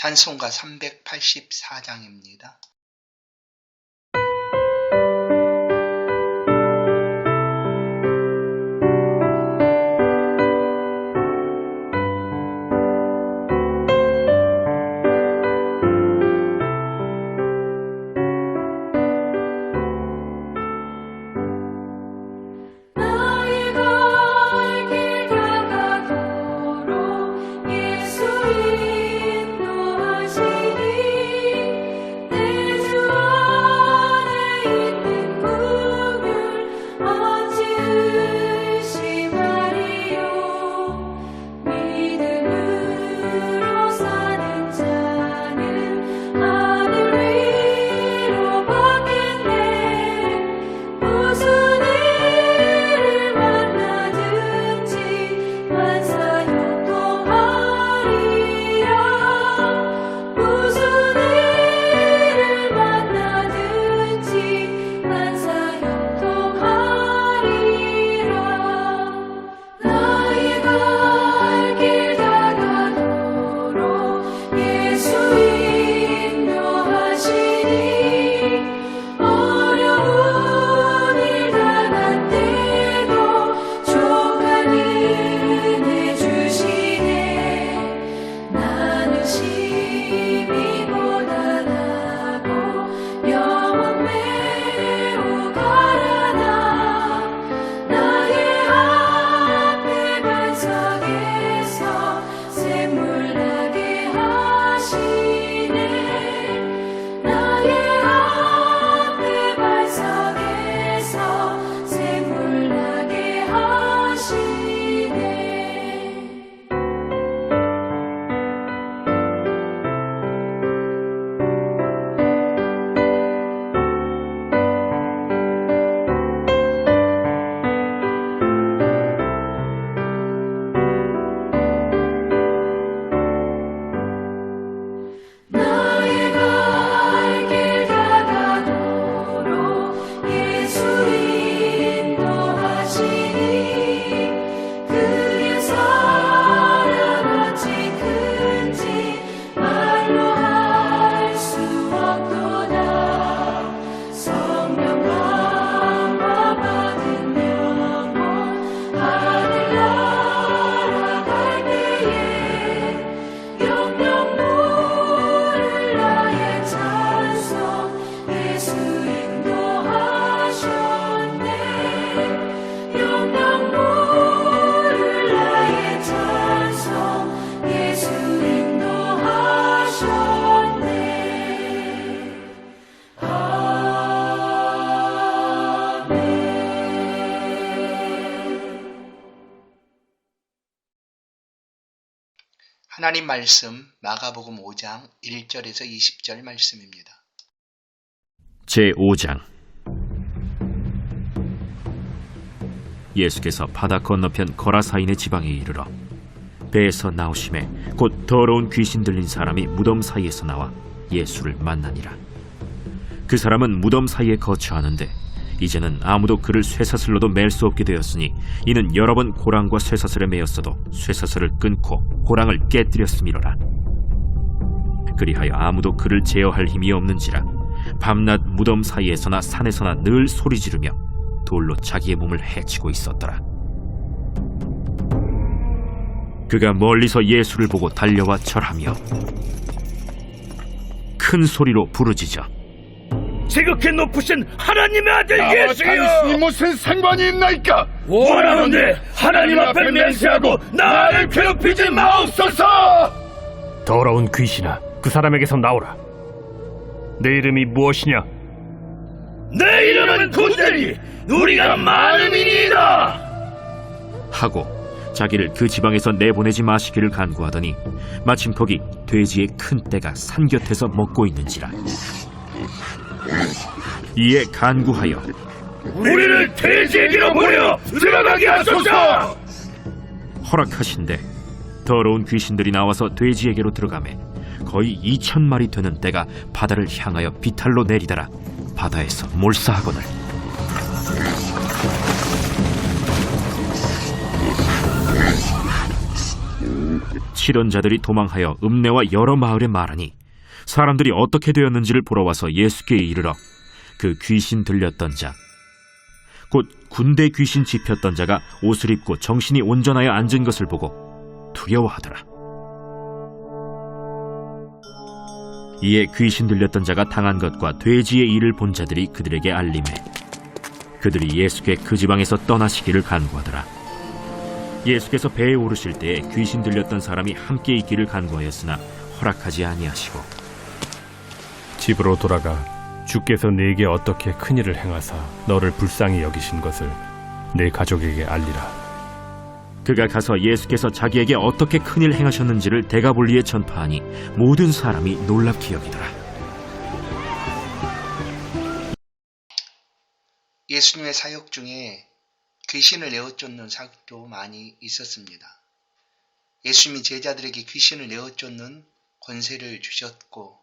찬송가 384장입니다. 하나님 말씀 마가복음 5장 1절에서 20절 말씀입니다. 제 5장 예수께서 바다 건너편 거라사인의 지방에 이르러 배에서 나오심에 곧 더러운 귀신 들린 사람이 무덤 사이에서 나와 예수를 만나니라 그 사람은 무덤 사이에 거처하는데 이제는 아무도 그를 쇠사슬로도 맬 수 없게 되었으니 이는 여러 번 고랑과 쇠사슬에 매였어도 쇠사슬을 끊고 고랑을 깨뜨렸음이로라 그리하여 아무도 그를 제어할 힘이 없는지라 밤낮 무덤 사이에서나 산에서나 늘 소리 지르며 돌로 자기의 몸을 해치고 있었더라. 그가 멀리서 예수를 보고 달려와 절하며 큰 소리로 부르짖어 지극히 높으신 하나님의 아들 예수여 당신이 무슨 상관이 있나이까? 원하는데 하나님 앞에 맹세하고 나를 괴롭히지 마옵소서 더러운 귀신아, 그 사람에게서 나오라. 내 이름이 무엇이냐? 내 이름은 군대니 우리가 많음이니이다 하고 자기를 그 지방에서 내보내지 마시기를 간구하더니 마침 거기 돼지의 큰 떼가 산 곁에서 먹고 있는지라 이에 간구하여 우리를 돼지에게로 보내 들어가게 하소서! 허락하신대 더러운 귀신들이 나와서 돼지에게로 들어가매 거의 2천 마리 되는 떼가 바다를 향하여 비탈로 내리더라. 바다에서 몰사하거늘. 치던 자들이 도망하여 읍내와 여러 마을에 말하니 사람들이 어떻게 되었는지를 보러 와서 예수께 이르러 그 귀신 들렸던 자 곧 군대 귀신 집혔던 자가 옷을 입고 정신이 온전하여 앉은 것을 보고 두려워하더라. 이에 귀신 들렸던 자가 당한 것과 돼지의 일을 본 자들이 그들에게 알림해 그들이 예수께 그 지방에서 떠나시기를 간구하더라. 예수께서 배에 오르실 때에 귀신 들렸던 사람이 함께 있기를 간구하였으나 허락하지 아니하시고 집으로 돌아가 주께서 네게 어떻게 큰 일을 행하사 너를 불쌍히 여기신 것을 내 가족에게 알리라. 그가 가서 예수께서 자기에게 어떻게 큰 일 행하셨는지를 대가볼리에 전파하니 모든 사람이 놀랍게 여기더라. 예수님의 사역 중에 귀신을 내어 쫓는 사역도 많이 있었습니다. 예수님이 제자들에게 귀신을 내어 쫓는 권세를 주셨고 어,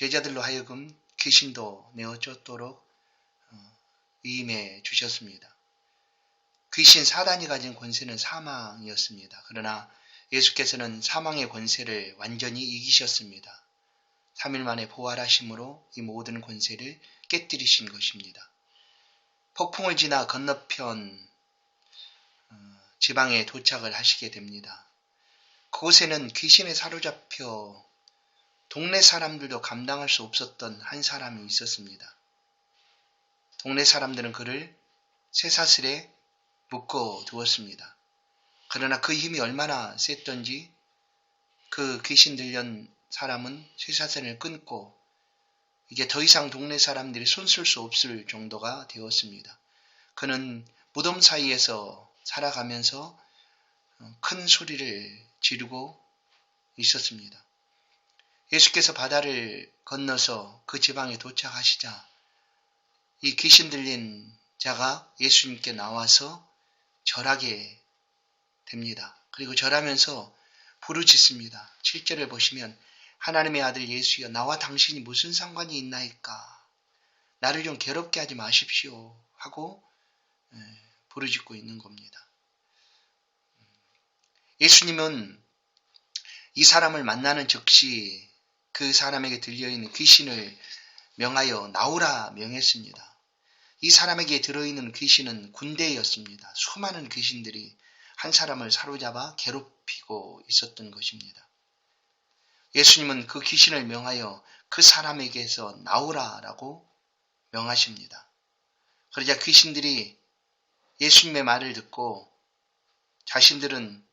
제자들로 하여금 귀신도 내어 쫓도록 어, 위임해 주셨습니다. 귀신 사단이 가진 권세는 사망이었습니다. 그러나 예수께서는 사망의 권세를 완전히 이기셨습니다. 3일 만에 부활하심으로 이 모든 권세를 깨뜨리신 것입니다. 폭풍을 지나 건너편 어, 지방에 도착을 하시게 됩니다. 그곳에는 귀신에 사로잡혀 동네 사람들도 감당할 수 없었던 한 사람이 있었습니다. 동네 사람들은 그를 쇠사슬에 묶어 두었습니다. 그러나 그 힘이 얼마나 셌던지 그 귀신 들린 사람은 쇠사슬을 끊고 이제 더 이상 동네 사람들이 손쓸 수 없을 정도가 되었습니다. 그는 무덤 사이에서 살아가면서 큰 소리를 지르고 있었습니다. 예수께서 바다를 건너서 그 지방에 도착하시자 이 귀신 들린 자가 예수님께 나와서 절하게 됩니다. 그리고 절하면서 부르짖습니다. 7절을 보시면 하나님의 아들 예수여 나와 당신이 무슨 상관이 있나이까 나를 좀 괴롭게 하지 마십시오 하고 예, 부르짖고 있는 겁니다. 예수님은 이 사람을 만나는 즉시 그 사람에게 들려있는 귀신을 명하여 나오라 명했습니다. 이 사람에게 들어있는 귀신은 군대였습니다. 수많은 귀신들이 한 사람을 사로잡아 괴롭히고 있었던 것입니다. 예수님은 그 귀신을 명하여 그 사람에게서 나오라라고 명하십니다. 그러자 귀신들이 예수님의 말을 듣고 자신들은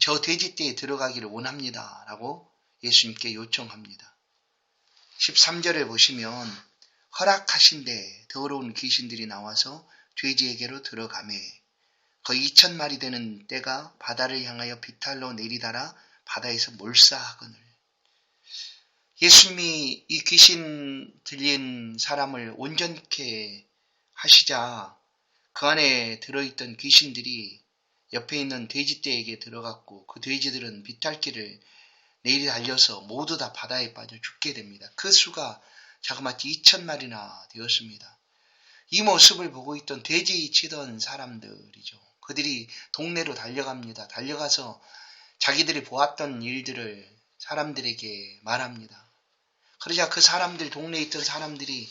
저 돼지떼에 들어가기를 원합니다. 라고 예수님께 요청합니다. 13절에 보시면 허락하신 데 더러운 귀신들이 나와서 돼지에게로 들어가매 그 2천 마리 되는 떼가 바다를 향하여 비탈로 내리다라 바다에서 몰사하거늘 예수님이 이 귀신 들린 사람을 온전케 하시자 그 안에 들어있던 귀신들이 옆에 있는 돼지떼에게 들어갔고 그 돼지들은 비탈길을 내리 달려서 모두 다 바다에 빠져 죽게 됩니다. 그 수가 자그마치 2천 마리나 되었습니다. 이 모습을 보고 있던 돼지 치던 사람들이죠. 그들이 동네로 달려갑니다. 달려가서 자기들이 보았던 일들을 사람들에게 말합니다. 그러자 그 사람들, 동네에 있던 사람들이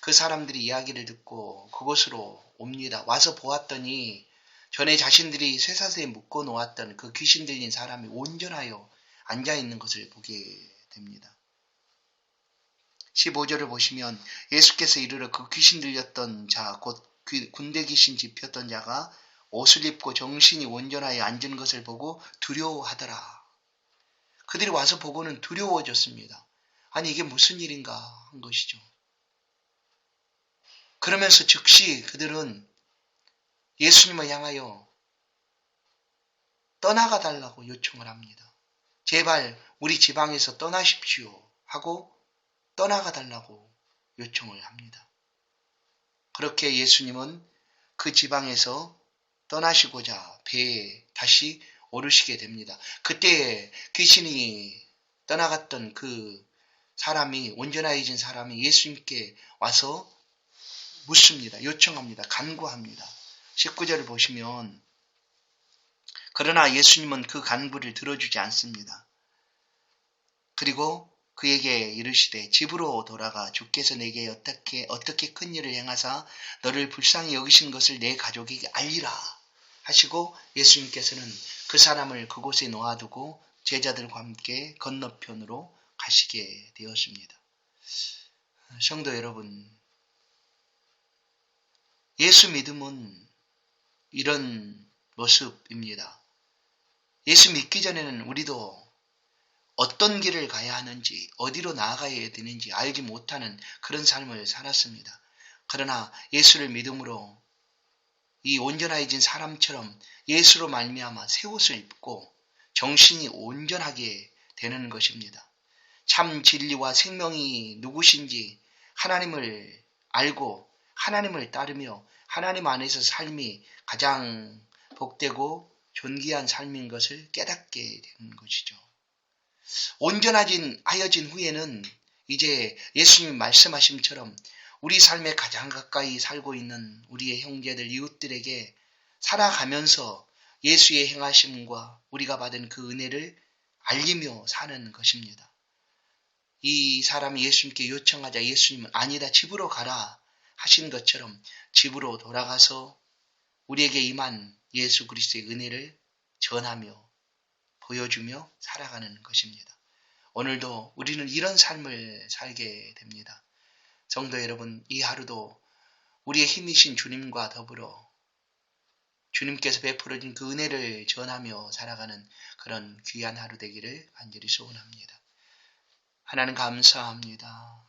그 사람들이 이야기를 듣고 그곳으로 옵니다. 와서 보았더니 전에 자신들이 쇠사슬에 묶어 놓았던 그 귀신 들린 사람이 온전하여 앉아 있는 것을 보게 됩니다. 15절을 보시면 예수께서 이르러 그 귀신 들렸던 자, 곧 군대 귀신 집혔던 자가 옷을 입고 정신이 온전하여 앉은 것을 보고 두려워하더라. 그들이 와서 보고는 두려워졌습니다. 아니 이게 무슨 일인가 한 것이죠. 그러면서 즉시 그들은 예수님을 향하여 떠나가 달라고 요청을 합니다. 제발 우리 지방에서 떠나십시오 하고 떠나가 달라고 요청을 합니다. 그렇게 예수님은 그 지방에서 떠나시고자 배에 다시 오르시게 됩니다. 그때 귀신이 떠나갔던 그 사람이 온전해진 사람이 예수님께 와서 묻습니다. 요청합니다. 간구합니다. 19절을 보시면 그러나 예수님은 그 간구를 들어주지 않습니다. 그리고 그에게 이르시되 집으로 돌아가 주께서 내게 어떻게 어떻게 큰 일을 행하사 너를 불쌍히 여기신 것을 내 가족에게 알리라 하시고 예수님께서는 그 사람을 그곳에 놓아두고 제자들과 함께 건너편으로 가시게 되었습니다. 성도 여러분, 예수 믿음은 이런 모습입니다. 예수 믿기 전에는 우리도 어떤 길을 가야 하는지, 어디로 나아가야 되는지 알지 못하는 그런 삶을 살았습니다. 그러나 예수를 믿음으로 이 온전해진 사람처럼 예수로 말미암아 새 옷을 입고 정신이 온전하게 되는 것입니다. 참 진리와 생명이 누구신지 하나님을 알고 하나님을 따르며 하나님 안에서 삶이 가장 복되고 존귀한 삶인 것을 깨닫게 되는 것이죠. 온전하진 하여진 후에는 이제 예수님 말씀하심처럼 우리 삶에 가장 가까이 살고 있는 우리의 형제들 이웃들에게 살아가면서 예수의 행하심과 우리가 받은 그 은혜를 알리며 사는 것입니다. 이 사람이 예수님께 요청하자 예수님은 아니다 집으로 가라 하신 것처럼 집으로 돌아가서 우리에게 임한 예수 그리스도의 은혜를 전하며 보여주며 살아가는 것입니다. 오늘도 우리는 이런 삶을 살게 됩니다. 성도 여러분, 이 하루도 우리의 힘이신 주님과 더불어 주님께서 베풀어진 그 은혜를 전하며 살아가는 그런 귀한 하루 되기를 간절히 소원합니다. 하나님 감사합니다.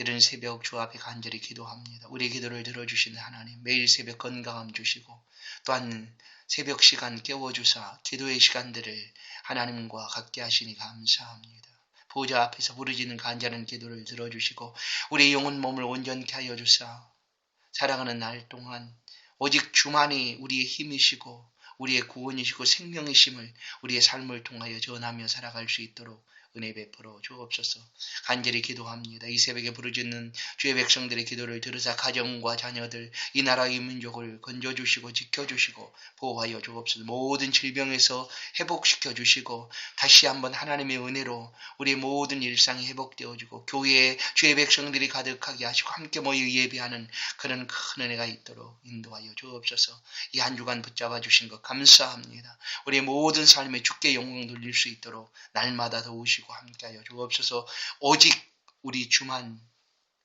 이런 새벽 주 앞에 간절히 기도합니다. 우리의 기도를 들어주시는 하나님, 매일 새벽 건강함 주시고, 또한 새벽 시간 깨워주사 기도의 시간들을 하나님과 갖게 하시니 감사합니다. 보좌 앞에서 부르짖는 간절한 기도를 들어주시고, 우리의 영혼 몸을 온전케 하여 주사, 살아가는 날 동안 오직 주만이 우리의 힘이시고, 우리의 구원이시고 생명이심을 우리의 삶을 통하여 전하며 살아갈 수 있도록 은혜 베풀어 주옵소서. 간절히 기도합니다. 이 새벽에 부르짖는 주의 백성들의 기도를 들으사 가정과 자녀들, 이 나라의 민족을 건져주시고 지켜주시고 보호하여 주옵소서. 모든 질병에서 회복시켜 주시고 다시 한번 하나님의 은혜로 우리 모든 일상이 회복되어지고 교회에 주의 백성들이 가득하게 하시고 함께 모여 예배하는 그런 큰 은혜가 있도록 인도하여 주옵소서. 이 한 주간 붙잡아 주신 것 감사합니다. 우리 모든 삶에 주께 영광 돌릴 수 있도록 날마다 도우 시고 함께하여 주옵소서. 오직 우리 주만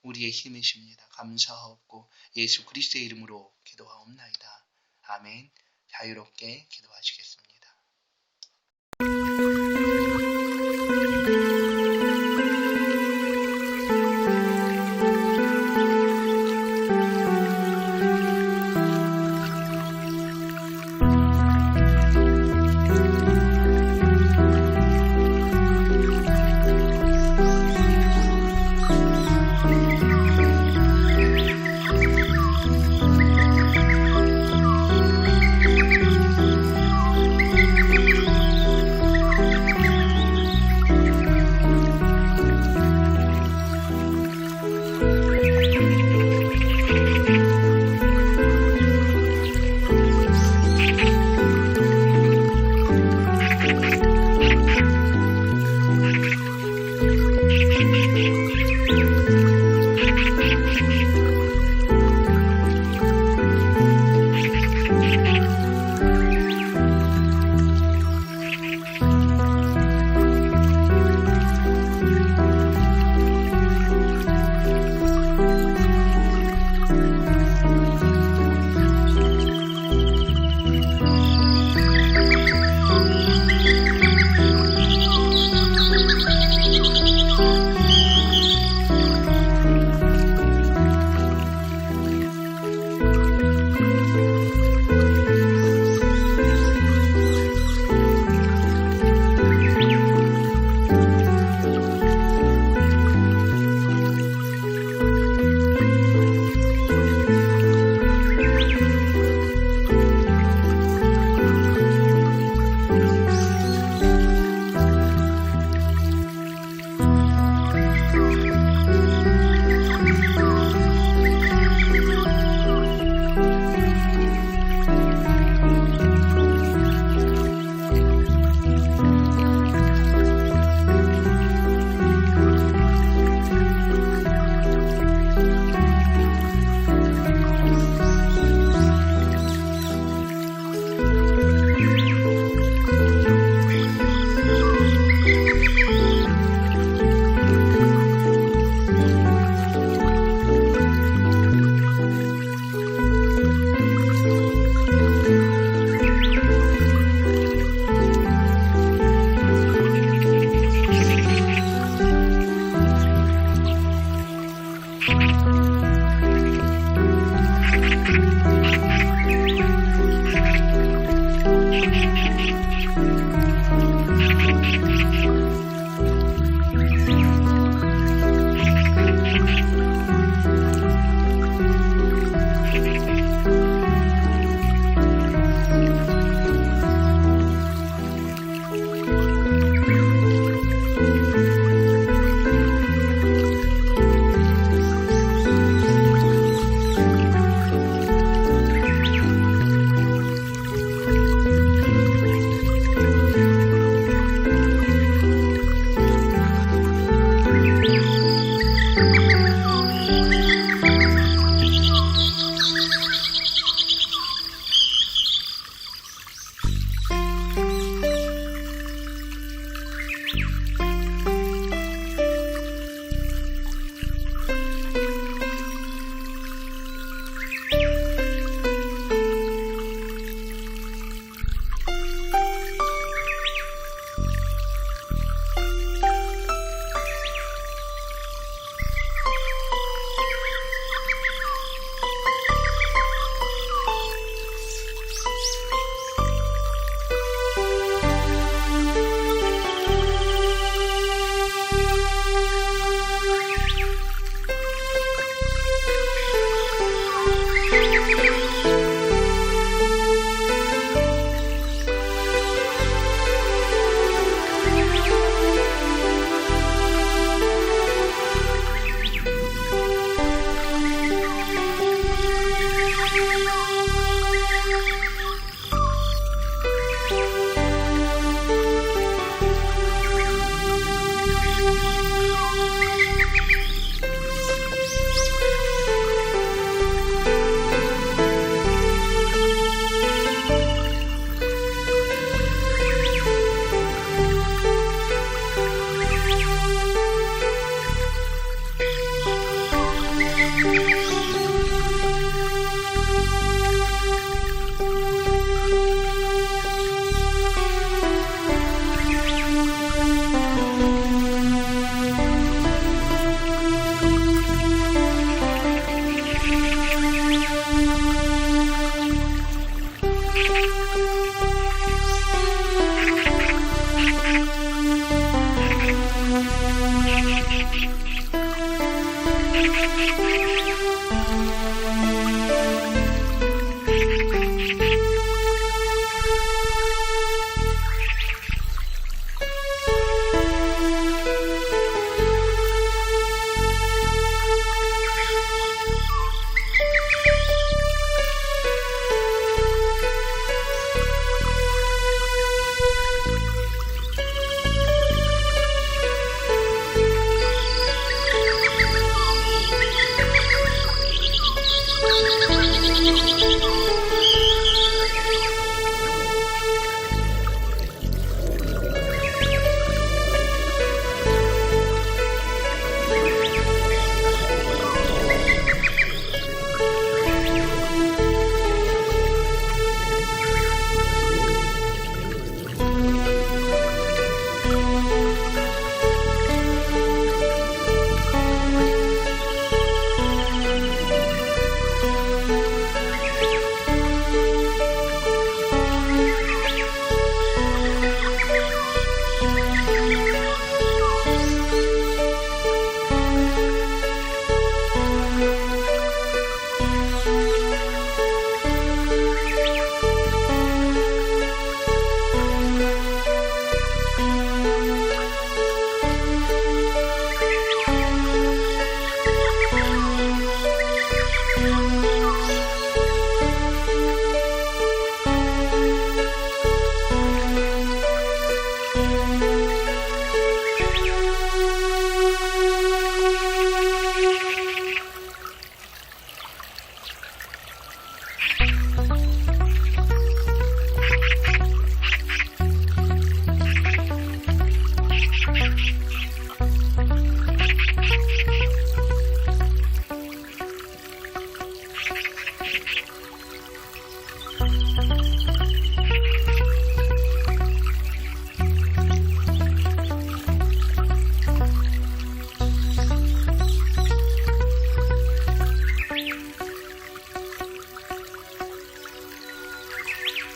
우리의 힘이십니다. 감사하옵고 예수 그리스도의 이름으로 기도하옵나이다. 아멘. 자유롭게 기도하시겠습니다.